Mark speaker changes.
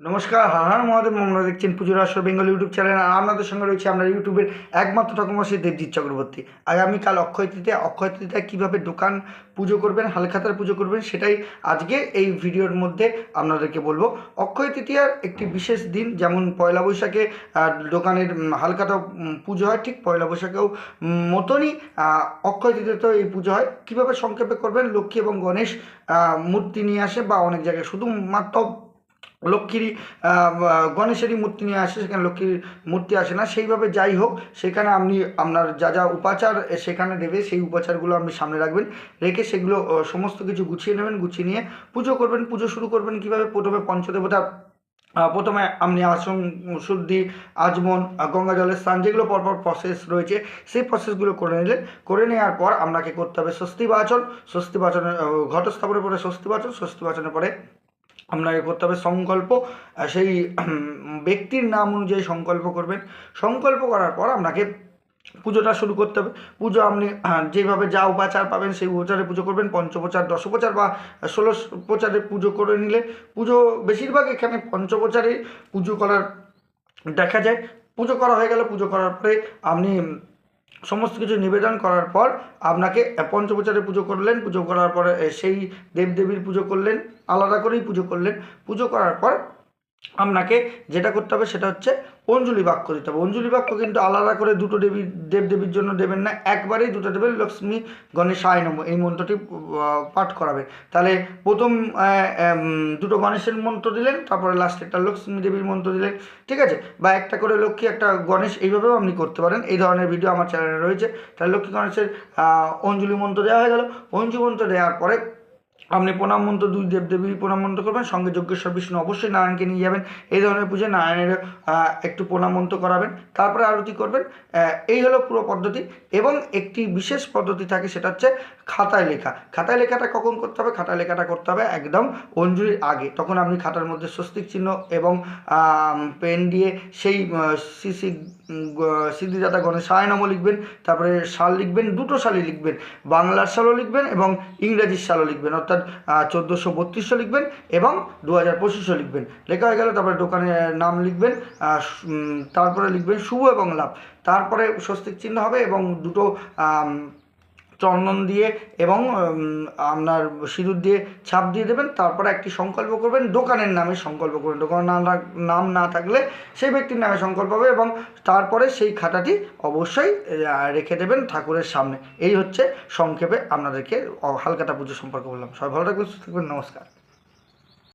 Speaker 1: নমস্কার হাহার মহাদেব আমরা দেখছেন পুজোর আসর বেঙ্গল ইউটিউব চ্যানেল। আর আপনাদের সঙ্গে রয়েছে আমরা ইউটিউবের একমাত্র ঠাকুমাসী দেবজিৎ চক্রবর্তী। আগামীকাল অক্ষয় তৃতীয়া অক্ষয় তৃতীয়া কীভাবে দোকান পুজো করবেন, হালখাতার পুজো করবেন, সেটাই আজকে এই ভিডিওর মধ্যে আপনাদেরকে বলব। অক্ষয় তৃতীয়ার একটি বিশেষ দিন, যেমন পয়লা বৈশাখে দোকানের হালখাতা পুজো হয়, ঠিক পয়লা বৈশাখেও মতনই অক্ষয় তৃতীয়াতেও এই পুজো হয়। কীভাবে সংক্ষেপে করবেন? লক্ষ্মী এবং গণেশ মূর্তি নিয়ে আসে বা অনেক জায়গায়। শুধুমাত্র লক্ষ্মীরই আহ, গণেশেরই মূর্তি নিয়ে আসে সেখানে লক্ষ্মীর মূর্তি আসে না। সেইভাবে যাই হোক সেখানে আপনি আপনার যা যা উপাচার সেখানে দেবে সেই উপাচারগুলো আপনি সামনে রাখবেন। রেখে সেগুলো সমস্ত কিছু গুছিয়ে নেবেন গুছিয়ে নিয়ে পুজো করবেন। পুজো শুরু করবেন কীভাবে? প্রথমে পঞ্চদেবতা প্রথমে আপনি আসন শুদ্ধি আজমন গঙ্গা জলের স্নান যেগুলো পরপর প্রসেস রয়েছে সেই প্রসেসগুলো করে নিলেন। করে নেওয়ার পর আপনাকে করতে হবে স্বস্তি বাচন স্বস্তি বাচনের ঘটস্থাপনের পরে স্বস্তি বাচন স্বস্তি বাচনের পরে আপনাকে করতে হবে সংকল্প। সেই ব্যক্তির নাম অনুযায়ী সংকল্প করবেন। সংকল্প করার পর আপনাকে পুজোটা শুরু করতে হবে। পুজো আপনি যেভাবে যা উপাচার পাবেন সেই উপাচারে পুজো করবেন। পঞ্চপ্রচার, দশপ্রচার বা ষোলো প্রচারে পুজো করে নিলে পুজো বেশিরভাগ এখানে পঞ্চপ্রচারে পুজো করার দেখা যায়। পুজো করা হয়ে গেল পুজো করার পরে আপনি সমস্ত কিছু নিবেদন করার পর আপনাকে পঞ্চপ্রচারে পুজো করলেন, পুজো করার পরে সেই দেবদেবীর পুজো করলেন, আলাদা করেই পুজো করলেন। পুজো করার পর আপনাকে যেটা করতে হবে সেটা হচ্ছে অঞ্জলি বাক্য দিতে হবে। অঞ্জলি বাক্য কিন্তু আলাদা করে দুটো দেবী, দেবদেবীর জন্য দেবেন না, একবারেই দুটো দেবেন। লক্ষ্মী গণেশ আয় নম এই মন্ত্রটি পাঠ করাবে। তাহলে প্রথম দুটো গণেশের মন্ত্র দিলেন, তারপরে লাস্টে একটা লক্ষ্মী দেবীর মন্ত্র দিলেন, ঠিক আছে? বা একটা করে লক্ষ্মী, একটা গণেশ এইভাবেও আপনি করতে পারেন। এই ধরনের ভিডিও আমার চ্যানেলে রয়েছে। তাহলে লক্ষ্মী গণেশের অঞ্জলি মন্ত্র দেওয়া হয়ে গেল। অঞ্জলি মন্ত্র দেওয়ার পরে আপনি প্রণাম মন্ত্র, দুই দেবদেবীর প্রণাম মন্ত্র করবেন, সঙ্গে যজ্ঞেশ্বর বিষ্ণু অবশ্যই নারায়ণকে নিয়ে যাবেন। এই ধরনের পুজো নারায়ণের একটু প্রণাম মন্ত্র করাবেন। তারপরে আরতি করবেন। এই হলো পুরো পদ্ধতি এবং একটি বিশেষ পদ্ধতি থাকে সেটা হচ্ছে খাতায় লেখা। খাতায় লেখাটা কখন করতে হবে? খাতায় লেখাটা করতে হবে একদম অঞ্জুরির আগে। তখন আপনি খাতার মধ্যে স্বস্তিক চিহ্ন এবং পেন দিয়ে সেই গ- সিদ্ধিদাতা গণেশায় নম লিখবেন। তারপরে সাল লিখবেন, দুটো সালই লিখবেন। বাংলার সালও লিখবেন এবং ইংরেজির সালও লিখবেন। অর্থাৎ চোদ্দোশো বত্রিশশো লিখবেন এবং দু হাজার পঁচিশশো লিখবেন। লেখা হয়ে গেল তারপরে দোকানের নাম লিখবেন তারপরে লিখবেন শুভ এবং লাভ। তারপরে স্বস্তিক চিহ্ন হবে এবং দুটো চন্দন দিয়ে এবং আপনার সিঁদুর দিয়ে ছাপ দিয়ে দেবেন, তারপরে একটি সংকল্প করবেন, দোকানের নামে সংকল্প করবেন। দোকানের নাম নাম না থাকলে সেই ব্যক্তির নামে সংকল্প হবে এবং তারপরে সেই খাতাটি অবশ্যই রেখে দেবেন ঠাকুরের সামনে। এই হচ্ছে সংক্ষেপে আপনাদেরকে হালকাটা পুজো সম্পর্কে বললাম। সবাই ভালো থাকবেন, সুস্থ থাকবেন, নমস্কার।